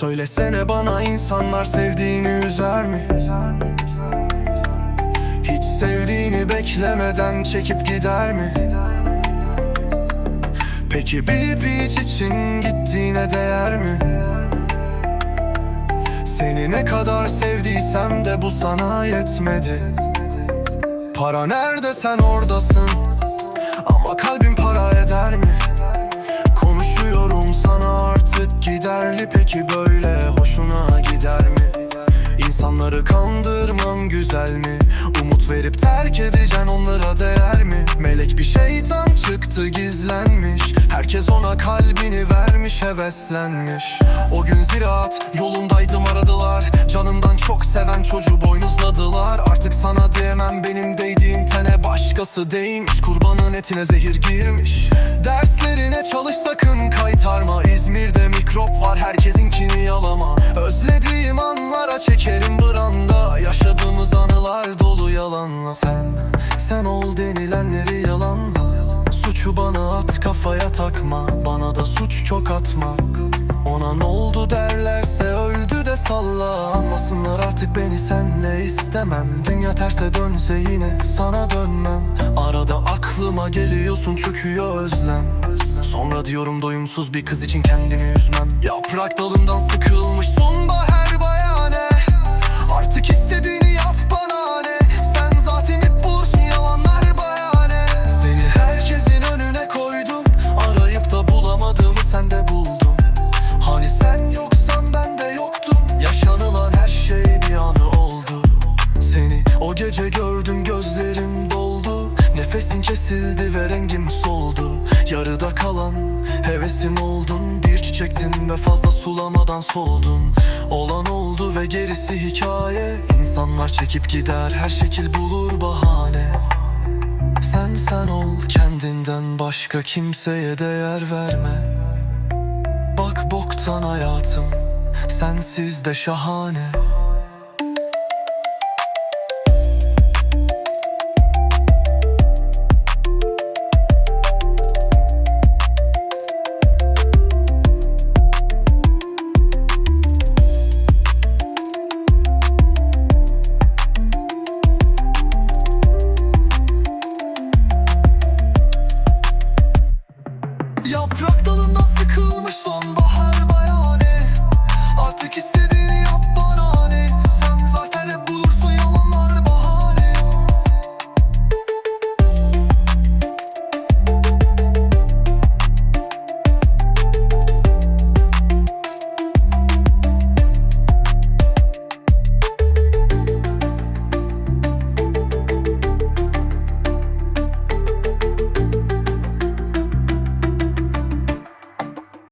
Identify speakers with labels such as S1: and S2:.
S1: Söylesene bana insanlar sevdiğini üzer mi? Hiç sevdiğini beklemeden çekip gider mi? Peki bir piç için gittiğine değer mi? Seni ne kadar sevdiysem de bu sana yetmedi Para nerede sen oradasın Ama kalbin para eder mi? Konuşuyorum sana artık giderli Peki böyle güzel mi? Umut verip terk edeceksin onlara değer mi? Melek bir şeytan çıktı gizlenmiş. Herkes ona kalbini vermiş heveslenmiş. O gün ziraat yolundaydım aradılar. Canından çok seven çocuğu boynuzladılar. Artık sana diyemem benim değdiğim tene başkası değmiş Kurbanın etine zehir girmiş. Derslerine çalış sakın kaytarma. İzmir'de mikrop var herkesinkini yalama. Özlediğim anlara çekerim yalanla Sen, sen ol denilenleri yalanla. Suçu bana at kafaya takma Bana da suç çok atma. Ona ne oldu derlerse öldü de salla. Anlasınlar artık beni senle istemem. Dünya terse dönse yine sana dönmem. Arada aklıma geliyorsun çöküyor özlem. Sonra diyorum doyumsuz bir kız için kendini üzmem. Yaprak dalından sıkılmış sonbahar gördüm gözlerim doldu. Nefesin kesildi ve rengim soldu. Yarıda kalan hevesim oldun. Bir çiçektin ve fazla sulamadan soldun. Olan oldu ve gerisi hikaye. İnsanlar çekip gider her şekil bulur bahane. Sen sen ol kendinden başka kimseye değer verme. Bak boktan hayatım sensiz de şahane Yaprak dalından sıkılmış sonbahar.